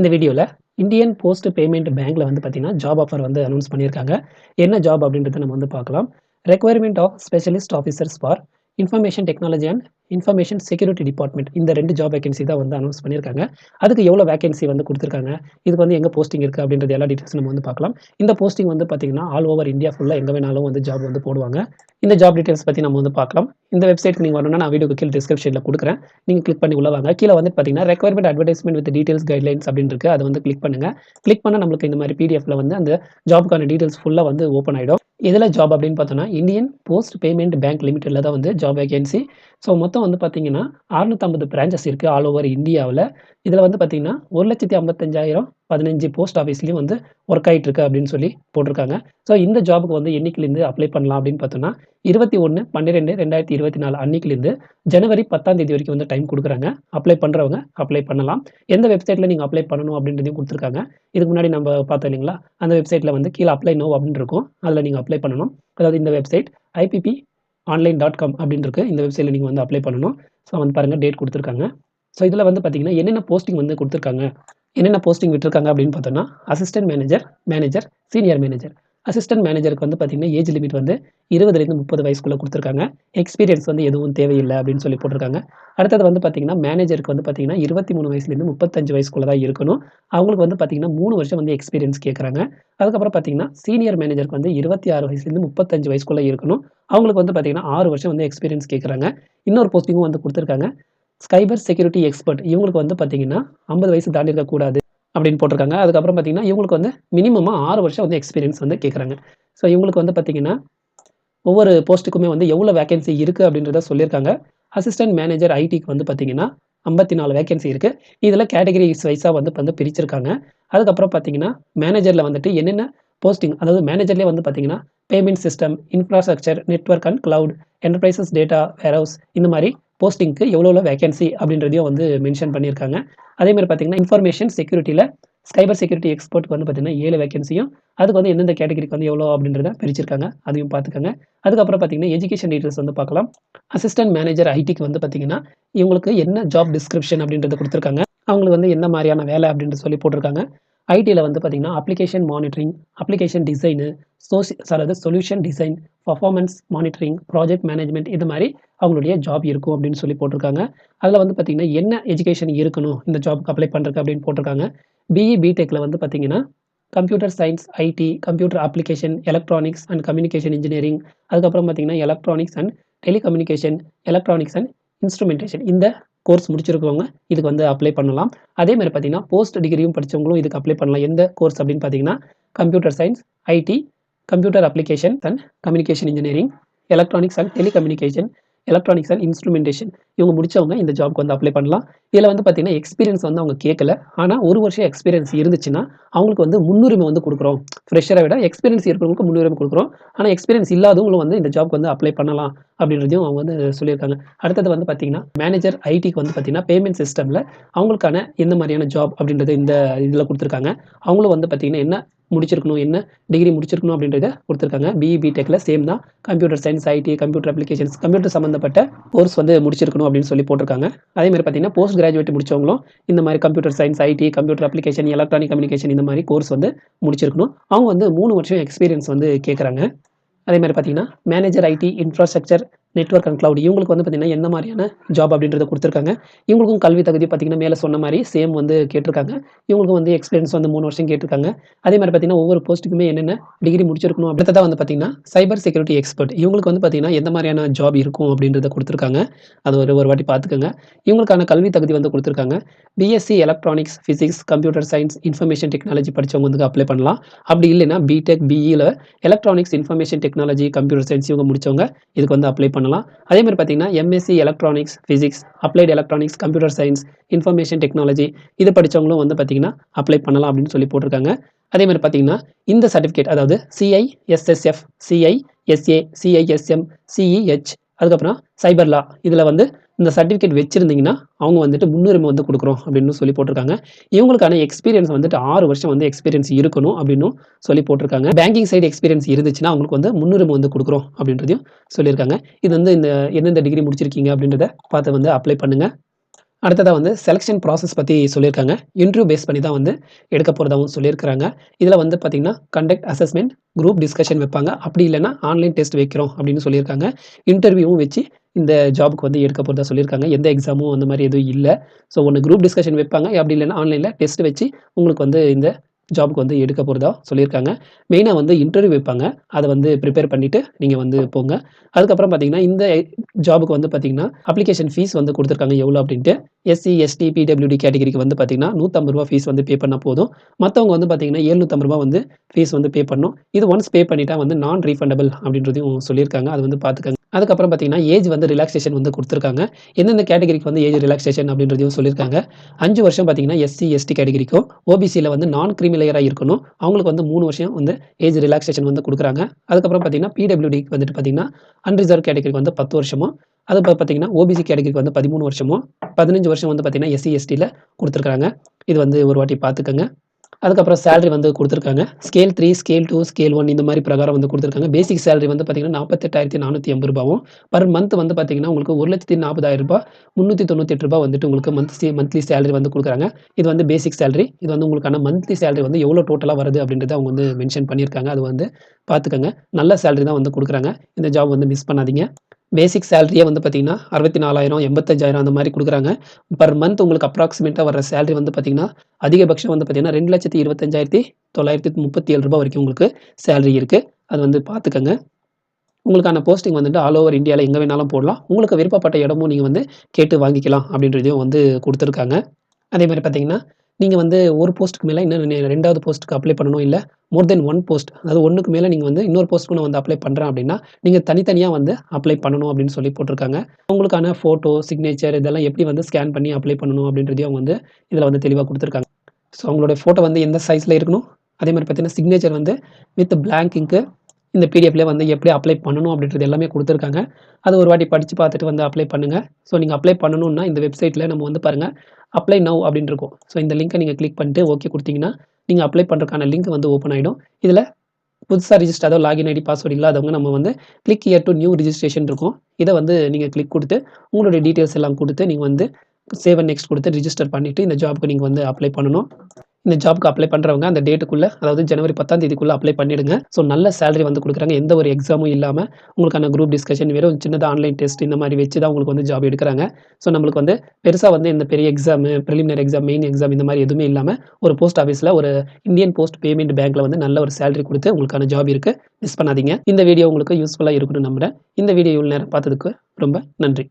இந்த வீடியோவில் Indian post payment பேங்க்கில் வந்து பார்த்தீங்கன்னா ஜாப் ஆஃபர் வந்து அனௌன்ஸ் பண்ணியிருக்காங்க. என்ன ஜாப் அப்படின்றத நம்ம வந்து பார்க்கலாம். Requirement of specialist officers for information technology and information security department இந்த ரெண்டு ஜாப் வேகன்சி தான் வந்து அனௌன்ஸ் பண்ணியிருக்காங்க. அதுக்கு எவ்வளோ வேகன்சி வந்து கொடுத்துருக்காங்க? இதுக்கு வந்து எங்கே போஸ்டிங் இருக்குது அப்படின்றது எல்லா டீட்டெயில்ஸ் நம்ம வந்து பார்க்கலாம். இந்த போஸ்டிங் வந்து பார்த்தீங்கன்னா ஆல் ஓவர் இந்தியா ஃபுல்லாக எங்கே வேணாலும் வந்து ஜாப் வந்து போடுவாங்க. இந்த ஜாப் டீட்டெயில்ஸ் பற்றி நம்ம வந்து பார்க்கலாம். இந்த வெப்சைட்க்கு நீங்கள் வரணும்னா நான் வீடியோக்கு கீழே டிஸ்கிரிப்ஷனில் கொடுக்குறேன். நீங்கள் கிளிக் பண்ணி உள்ள வாங்க. கீழே வந்து பார்த்தீங்கன்னா requirement advertisement with details guidelines அப்படின்னு இருக்கு. அதை வந்து கிளிக் பண்ணுங்கள் கிளிக் பண்ணால் நம்மளுக்கு இந்த மாதிரி பிடிஎஃப்ல வந்து அந்த ஜாபுக்கான டீட்டெயில்ஸ் ஃபுல்லாக வந்து ஓப்பன் ஆகிடும் இதில் ஜாப் அப்படின்னு பார்த்தோன்னா இந்தியன் போஸ்ட் பேமெண்ட் பேங்க் லிமிட்டடில் தான் வந்து ஜாப் வேகன்சி ஸோ மொத்தம் வந்து பார்த்தீங்கன்னா அறுநூத்தம்பது பிரான்ச்சஸ் இருக்குது ஆல் ஓவர் இந்தியாவில். இதில் வந்து பார்த்தீங்கன்னா ஒரு லட்சத்தி ஐம்பத்தஞ்சாயிரம் பதினஞ்சு போஸ்ட் ஆஃபீஸ்லேயும் வந்து ஒர்க் ஆகிட்டு இருக்கு அப்படின்னு சொல்லி போட்டிருக்காங்க. ஸோ இந்த ஜாபுக்கு வந்து என்னைக்குலேருந்து அப்ளை பண்ணலாம் அப்படின்னு பார்த்தோன்னா இருபத்தி ஒன்று பன்னிரெண்டு ரெண்டாயிரத்தி இருபத்தி நாலு அன்னைக்குலேருந்து ஜனவரி பத்தாம் தேதி வரைக்கும் வந்து டைம் கொடுக்குறாங்க. அப்ளை பண்ணுறவங்க அப்ளை பண்ணலாம். எந்த வெப்சைட்டில் நீங்கள் அப்ளை பண்ணணும் அப்படின்றதையும் கொடுத்துருக்காங்க. இதுக்கு முன்னாடி நம்ம பார்த்தோம் இல்லைங்களா? அந்த வெப்சைட்டில் வந்து கீழே அப்ளை நோ அப்படின்னு இருக்கும். அதில் நீங்கள் அப்ளை பண்ணணும். அதாவது இந்த website IPP online dot com அப்படின்னு இந்த வெப்சைட்டில் நீங்கள் வந்து அப்ளை பண்ணணும். ஸோ வந்து பாருங்கள் டேட் கொடுத்துருக்காங்க. ஸோ இதில் வந்து பார்த்தீங்கன்னா என்னென்ன போஸ்டிங் வந்து கொடுத்துருக்காங்க? என்னென்ன போஸ்டிங் விட்டுருக்காங்க அப்படின்னு பார்த்தோன்னா assistant manager manager senior manager assistant மேனேஜருக்கு வந்து பார்த்தீங்கன்னா ஏஜ் லிமிட் வந்து இருபதுலேருந்து முப்பது வயசுக்குள்ளே கொடுத்துருக்காங்க. எக்ஸ்பீரியன்ஸ் வந்து எதுவும் தேவையில்லை அப்படின்னு சொல்லி போட்டிருக்காங்க. அடுத்தது வந்து பார்த்தீங்கன்னா மேனேஜருக்கு வந்து பார்த்தீங்கன்னா இருபத்தி மூணு வயசுலேருந்து முப்பத்தஞ்சு வயசுக்குள்ளே தான் இருக்கணும். அவங்களுக்கு வந்து பார்த்தீங்கன்னா மூணு வருஷம் வந்து எக்ஸ்பீரியன்ஸ் கேட்குறாங்க அதுக்கப்புறம் பார்த்தீங்கன்னா சீனியர் மேனேஜருக்கு வந்து இருபத்தி ஆறு வயசுலேருந்து முப்பத்தஞ்சு வயசுக்குள்ளே இருக்கணும். அவங்களுக்கு வந்து பார்த்தீங்கன்னா ஆறு வருஷம் வந்து எக்ஸ்பீரியன்ஸ் கேட்குறாங்க இன்னொரு போஸ்டிங்கும் வந்து கொடுத்துருக்காங்க. ஸ்கைபர் செக்யூரிட்டி எக்ஸ்பர்ட் இவங்களுக்கு வந்து பார்த்தீங்கன்னா ஐம்பது வயசு தாண்டி இருக்கக்கூடாது. அப்படின்னு போட்டிருக்காங்க. அதுக்கப்புறம் பார்த்தீங்கன்னா இவங்களுக்கு வந்து மினிமமாக ஆறு வருஷம் வந்து எக்ஸ்பீரியன்ஸ் வந்து கேட்குறாங்க ஸோ இவங்களுக்கு வந்து பார்த்தீங்கன்னா ஒவ்வொரு போஸ்ட்டுக்குமே வந்து எவ்வளோ வேகன்சி இருக்குது அப்படின்றத சொல்லியிருக்காங்க. அசிஸ்டன்ட் மேனேஜர் ஐடிக்கு வந்து பார்த்தீங்கன்னா ஐம்பத்தி நாலு வேகன்சி இருக்குது இதில் கேட்டகரிஸ் வைஸாக வந்து வந்து பிரிச்சிருக்காங்க. அதுக்கப்புறம் பார்த்தீங்கன்னா மேனேஜரில் வந்துட்டு என்னென்ன போஸ்டிங் அதாவது மேனேஜர்லேயே வந்து பார்த்தீங்கன்னா payment system infrastructure network and cloud enterprises data warehouse இந்த மாதிரி போஸ்டிங்க்கு எவ்வளோ வேகன்சி அப்படின்றதையும் வந்து மென்ஷன் பண்ணியிருக்காங்க. அதே மாதிரி பார்த்தீங்கன்னா இன்ஃபர்மேஷன் செக்யூரிட்டியில் சைபர் செக்யூரிட்டி எக்ஸ்பர்ட்டுக்கு வந்து பார்த்தீங்கன்னா ஏழு வேகன்சியும் அதுக்கு வந்து எந்தெந்த கேட்டகரிக்கு வந்து எவ்வளோ அப்படின்றத பிரிச்சிருக்காங்க. அதையும் பார்த்துக்கோங்க அதுக்கப்புறம் பார்த்தீங்கன்னா எஜுகேஷன் டீட்டெயில்ஸ் வந்து பார்க்கலாம் அசிஸ்டன்ட் மேனேஜர் ஐடிக்கு வந்து பார்த்தீங்கன்னா இவங்களுக்கு என்ன ஜாப் டிஸ்கிரிப்ஷன் அப்படின்றத கொடுத்துருக்காங்க. அவங்களுக்கு வந்து என்ன மாதிரியான வேலை அப்படின்றது சொல்லி போட்டிருக்காங்க. ஐடியில் வந்து பார்த்தீங்கன்னா அப்ளிகேஷன் மானிட்டரிங் அப்ளிகேஷன் டிசைனு சோசி அதாவது solution design performance monitoring project management இது மாதிரி அவங்களுடைய ஜாப் இருக்கும் அப்படின்னு சொல்லி போட்டிருக்காங்க. அதில் வந்து பார்த்தீங்கன்னா என்ன எஜுகேஷன் இருக்கணும் இந்த ஜாப்க்கு அப்ளை பண்ணுறதுக்கு அப்படின்னு போட்டிருக்காங்க. பிஇ பிடெக்கில் வந்து பார்த்தீங்கன்னா computer science IT computer application electronics and communication engineering அதுக்கப்புறம் பார்த்தீங்கன்னா electronics and telecommunication electronics and instrumentation இந்த கோர்ஸ் முடிச்சிருக்கவங்க இதுக்கு வந்து அப்ளை பண்ணலாம். அதே மாதிரி பார்த்தீங்கன்னா போஸ்ட் டிகிரியும் படித்தவங்களும் இதுக்கு அப்ளை பண்ணலாம். எந்த கோர்ஸ் அப்படின்னு பார்த்தீங்கன்னா computer science IT computer application and communication engineering electronics and telecommunication electronics and instrumentation இவங்க முடிச்சவங்க இந்த ஜாப்க்கு வந்து அப்ளை பண்ணலாம். இதில் வந்து பார்த்தீங்கன்னா எக்ஸ்பீரியன்ஸ் வந்து அவங்க கேட்கல. ஆனால் ஒரு வருஷம் எக்ஸ்பீரியன்ஸ் இருந்துச்சுன்னா அவங்களுக்கு வந்து முன்னுரிமை வந்து கொடுக்குறோம். ஃப்ரெஷரை விட எக்ஸ்பீரியன்ஸ் இருக்கிறவங்களுக்கு முன்னுரிமை கொடுக்குறோம். ஆனால் எக்ஸ்பீரியன்ஸ் இல்லாதவங்களும் வந்து இந்த ஜாப்க்கு வந்து அப்ளை பண்ணலாம் அப்படின்றதையும் அவங்க வந்து சொல்லியிருக்காங்க. அடுத்தது வந்து பார்த்தீங்கன்னா மேனேஜர் ஐடிக்கு வந்து பார்த்தீங்கன்னா பேமெண்ட் சிஸ்டமில் அவங்களுக்கான எந்த மாதிரியான ஜாப் அப்படின்றது இந்த இதில் கொடுத்துருக்காங்க. அவங்களும் வந்து பார்த்தீங்கன்னா என்ன முடிச்சிருக்கணும் என்ன டிகிரி முடிச்சிருக்கணும் அப்படின்றத கொடுத்துருக்காங்க. பிஇ பிடெக்கில் சேம் தான். Computer science IT computer applications computer சம்மந்தப்பட்ட கோர்ஸ் வந்து முடிச்சிருக்கணும் அப்படின்னு சொல்லி போட்டிருக்காங்க. அதே மாதிரி பார்த்தீங்கன்னா போஸ்ட் கிராஜுவேட் முடிச்சவங்களும் இந்த மாதிரி computer science IT computer application electronic communication இந்த மாதிரி கோர்ஸ் வந்து முடிச்சிருக்கணும். அவங்க வந்து மூணு வருஷம் எக்ஸ்பீரியன்ஸ் வந்து கேட்குறாங்க அதே மாதிரி பார்த்தீங்கன்னா manager IT infrastructure network and cloud இவங்களுக்கு வந்து பார்த்தீங்கன்னா என்ன மாதிரியான ஜாப் அப்படின்றத கொடுத்துருக்காங்க. இவங்களுக்கும் கல்வி தகுதி பார்த்தீங்கன்னா மேலே சொன்ன மாதிரி சேம் வந்து கேட்டிருக்காங்க. இவங்களுக்கும் வந்து எக்ஸ்பீரியன்ஸ் வந்து மூணு வருஷம் கேட்டிருக்காங்க. அதே மாதிரி பார்த்தீங்கன்னா ஒவ்வொரு போஸ்ட்டுக்குமே என்னென்ன டிகிரி முடிச்சிருக்கணும் அடுத்ததாக வந்து பார்த்தீங்கன்னா சைபர் செக்யூரிட்டி எக்ஸ்பர்ட் இவங்களுக்கு வந்து பார்த்தீங்கன்னா எந்த மாதிரியான ஜாப் இருக்கும் அப்படின்றத கொடுத்துருக்காங்க. அது ஒரு ஒரு வாட்டி பார்த்துக்கோங்க. இவங்களுக்கான கல்வி தகுதி வந்து கொடுத்துருக்காங்க. BSc electronics physics computer science information technology படித்தவங்க வந்து அப்ளை பண்ணலாம். அப்படி இல்லைன்னா BTech பிஇயில் electronics information technology computer science இவங்க முடிச்சவங்க இதுக்கு வந்து அப்ளை பண்ணலாம். அதே மாதிரி பார்த்தீங்கன்னா MSc electronics physics applied electronics computer science information technology இது படித்தவங்களும் வந்து பார்த்தீங்கன்னா அப்ளை பண்ணலாம் அப்படின்னு சொல்லி போட்டிருக்காங்க. அதே மாதிரி பார்த்தீங்கன்னா இந்த சர்டிஃபிகேட் அதாவது சிஐஎஸ்எஸ்எஃப் சிஐஎஸ்ஏ சிஐஎஸ்எம் சிஇஹெச் அதுக்கப்புறம் சைபர் லா இதில் வந்து இந்த சர்டிஃபிகேட் வச்சுருந்தீங்கன்னா அவங்க வந்துட்டு முன்னுரிமை வந்து கொடுக்குறோம் அப்படின்னு சொல்லி போட்டிருக்காங்க இவங்களுக்கான எக்ஸ்பீரியன்ஸ் வந்துட்டு ஆறு வருஷம் வந்து எக்ஸ்பீரியன்ஸ் இருக்கணும் அப்படின்னும் சொல்லி போட்டிருக்காங்க பேங்கிங் சைடு எக்ஸ்பீரியன்ஸ் இருந்துச்சுன்னா அவங்களுக்கு வந்து முன்னுரிமை வந்து கொடுக்குறோம் அப்படின்றதையும் சொல்லியிருக்காங்க இது வந்து இந்த எந்தெந்த டிகிரி முடிச்சிருக்கீங்க அப்படின்றத பார்த்து வந்து அப்ளை பண்ணுங்கள் அடுத்ததாக வந்து செலெக்ஷன் ப்ராசஸ் பற்றி சொல்லியிருக்காங்க. இன்டர்வியூ பேஸ் பண்ணி தான் வந்து எடுக்க போகிறதாகவும் சொல்லியிருக்கிறாங்க. இதில் வந்து பார்த்தீங்கன்னா, கண்டக்ட் அசஸ்மெண்ட் குரூப் டிஸ்கஷன் வைப்பாங்க. அப்படி இல்லைனா ஆன்லைன் டெஸ்ட் வைக்கிறோம் அப்படின்னு சொல்லியிருக்காங்க. இன்டர்வியூவும் வச்சு இந்த ஜாபுக்கு வந்து எடுக்க போகிறதா சொல்லியிருக்காங்க. எந்த எக்ஸாமும் அந்த மாதிரி எதுவும் இல்லை ஸோ ஒன்று குரூப் டிஸ்கஷன் வைப்பாங்க. அப்படி இல்லைன்னா ஆன்லைனில் டெஸ்ட் வச்சு உங்களுக்கு வந்து இந்த ஜாபுக்கு வந்து எடுக்க போகிறதா சொல்லியிருக்காங்க. மெயினாக வந்து இன்டர்வியூ வைப்பாங்க. அதை வந்து ப்ரிப்பேர் பண்ணிவிட்டு நீங்கள் வந்து போங்க. அதுக்கப்புறம் பார்த்தீங்கன்னா, இந்த ஜாபுக்கு வந்து பார்த்தீங்கன்னா, அப்ளிகேஷன் ஃபீஸ் வந்து கொடுத்துருக்காங்க எவ்வளோ அப்படின்ட்டு. எஸ்சி, எஸ்டி, பிடபிள்யூடி கேட்டகரிக்கு வந்து பார்த்தீங்கன்னா, நூற்றம்பது ரூபா ஃபீஸ் வந்து பே பண்ணால் போதும். மற்றவங்க வந்து பார்த்தீங்கன்னா, ரூ. 750 வந்து ஃபீஸ் வந்து பே பண்ணணும். இது ஒன்ஸ் பே பண்ணிட்டா வந்து நான் ரீஃபண்டபிள் அப்படின்றதையும் சொல்லியிருக்காங்க. அது வந்து பார்த்துக்கங்க. அதுக்கப்புறம் பார்த்தீங்கன்னா, ஏஜ் வந்து ரிலாக்ஸேஷன் வந்து கொடுத்துருக்காங்க எந்தெந்த கேட்டகரிக்கு வந்து ஏஜ் ரிலாக்ஸேஷன் அப்படின்றதையும் சொல்லியிருக்காங்க. அஞ்சு வருஷம் பார்த்தீங்கன்னா, எஸ்சி, எஸ்டி கேட்டகரிக்கும், ஓபிசியில் வந்து நான் கிரிமிலேயராக இருக்கணும். அவங்களுக்கு வந்து மூணு வருஷம் வந்து ஏஜ் ரிலாக்ஸேஷன் வந்து கொடுக்குறாங்க அதுக்கப்புறம் பார்த்தீங்கன்னா, பிடபிள்யூடிக்கு வந்துட்டு பார்த்தீங்கன்னா, அன்ரிசர்வ் கேட்டகரிக்கு வந்து 10 வருஷமும், அது ப பார்த்தீங்கன்னா, ஓபிசி கேட்டகரிக்கு வந்து 13 வருஷமும், 15 வருஷம் வந்து பார்த்தீங்கன்னா, எஸ்சி, எஸ்டியில் கொடுத்துருக்காங்க இது வந்து ஒரு வாட்டி பார்த்துக்கோங்க அதுக்கப்புறம் சேலரி வந்து கொடுத்துருக்காங்க scale three scale two scale one இந்த மாதிரி பிரகாரம் வந்து கொடுத்துருக்காங்க பேசிக் சேலரி வந்து பார்த்தீங்கன்னா, ரூ. 48,480வும், பர் மந்த் வந்து பார்த்தீங்கன்னா, உங்களுக்கு ரூ. 1,40,000 398 வந்துட்டு உங்களுக்கு மந்த்லி மந்த்லி சேலரி வந்து கொடுக்குறாங்க இது வந்து பேசிக் சேலரி. இது வந்து உங்களுக்கான மந்த்லி சேலரி வந்து எவ்வளோ டோட்டலாக வருது அப்படின்றத அவங்க வந்து மென்ஷன் பண்ணியிருக்காங்க. அது வந்து பார்த்துக்கோங்க நல்ல சேலரி தான் வந்து கொடுக்குறாங்க இந்த ஜாப் வந்து மிஸ் பண்ணாதீங்க. பேசிக் சேலரியே வந்து பார்த்திங்கனா அறுபத்தி நாலாயிரம் எண்பத்தஞ்சாயிரம் அந்த மாதிரி கொடுக்குறாங்க பர் மந்த் உங்களுக்கு அப்ராக்சிமேட்டாக வர சேலரி வந்து பார்த்தீங்கன்னா, அதிகபட்சம் வந்து பார்த்தீங்கன்னா, ரூ. 2,25,937 வரைக்கும் உங்களுக்கு சேலரி இருக்குது அது வந்து பார்த்துக்கங்க. உங்களுக்கான போஸ்டிங் வந்துட்டு ஆல் ஓவர் இந்தியாவில் எங்கே வேணாலும் போடலாம். உங்களுக்கு விருப்பப்பட்ட இடமும் நீங்கள் வந்து கேட்டு வாங்கிக்கலாம் அப்படின்றதையும் வந்து கொடுத்துருக்காங்க அதே மாதிரி பார்த்தீங்கன்னா, நீங்கள் வந்து ஒரு போஸ்ட்டுக்கு மேலே இன்னும் ரெண்டாவது போஸ்ட்டுக்கு அப்ளை பண்ணணும். இல்லை மோர் தென் ஒன் போஸ்ட் அதாவது ஒன்றுக்கு மேலே நீங்கள் வந்து இன்னொரு போஸ்ட்டுக்கு நான் வந்து அப்ளை பண்ணுறேன் அப்படின்னா, நீங்கள் தனித்தனியாக வந்து அப்ளை பண்ணணும் அப்படின்னு சொல்லி போட்டிருக்காங்க. உங்களுக்கான ஃபோட்டோ, சிக்னேச்சர் இதெல்லாம் எப்படி வந்து ஸ்கேன் பண்ணி அப்ளை பண்ணணும் அப்படின்றதையும் அவங்க வந்து இதில் வந்து தெளிவாக கொடுத்துருக்காங்க ஸோ அவங்களோட ஃபோட்டோ வந்து எந்த சைஸில் இருக்கணும். அதே மாதிரி பார்த்தீங்கன்னா, சிக்னேச்சர் வந்து வித் பிளாங்க் இந்த பிடிஎஃப்ல வந்து எப்படி அப்ளை பண்ணணும் அப்படின்றது எல்லாமே கொடுத்துருக்காங்க அது ஒரு வாட்டி படித்து பார்த்துட்டு வந்து அப்ளை பண்ணுங்கள் ஸோ நீங்கள் அப்ளை பண்ணணும்னா இந்த வெப்சைட்டில் நம்ம வந்து பாருங்கள் அப்ளை நவ் அப்படின்னு இருக்கும். ஸோ இந்த லிங்கை நீங்கள் கிளிக் பண்ணிட்டு ஓகே கொடுத்தீங்கன்னா நீங்கள் அப்ளை பண்ணுறதுக்கான லிங்க் வந்து ஓப்பன் ஆகிடும் இதில் புதுசாக ரிஜிஸ்டர் அதாவது லாகின் ஐடி, பாஸ்வேர்டு இல்லாதவங்க நம்ம வந்து click here to new registration இருக்கும். இதை வந்து நீங்கள் கிளிக் கொடுத்து உங்களுடைய டீட்டெயில்ஸ் எல்லாம் கொடுத்து நீங்கள் வந்து சேவ் நெக்ஸ்ட் கொடுத்து ரிஜிஸ்டர் பண்ணிவிட்டு இந்த ஜாப்க்கு நீங்கள் வந்து அப்ளை பண்ணணும். இந்த ஜாப்க்கு அப்ளை பண்ணுறவங்க அந்த டேட்டுக்குள்ளே அதாவது ஜனவரி பத்தாம் தேதிக்குள்ளே அப்ளை பண்ணிடுங்க. ஸோ நல்ல சேலரி வந்து கொடுக்குறாங்க எந்த ஒரு எக்ஸாமும் இல்லாமல் உங்களுக்கான குரூப் டிஸ்கஷன் வெறும் சின்னதாக ஆன்லைன் டெஸ்ட் இந்த மாதிரி வச்சு தான் உங்களுக்கு வந்து ஜாப் எடுக்கிறாங்க ஸோ நம்மளுக்கு வந்து பெருசாக வந்து இந்த பெரிய exam, preliminary exam, main exam இந்த மாதிரி எதுவுமே இல்லாமல் ஒரு போஸ்ட் ஆஃபீஸில் ஒரு இந்தியன் போஸ்ட் பேமெண்ட் பேங்க்கில் வந்து நல்ல ஒரு சேலரி கொடுத்து உங்களுக்கான ஜாப் இருக்குது மிஸ் பண்ணாதீங்க. இந்த வீடியோ உங்களுக்கு யூஸ்ஃபுல்லாக இருக்குன்னு நம்புறேன். இந்த வீடியோ இவ்வளோ நேரம் பார்த்ததுக்கு ரொம்ப நன்றி.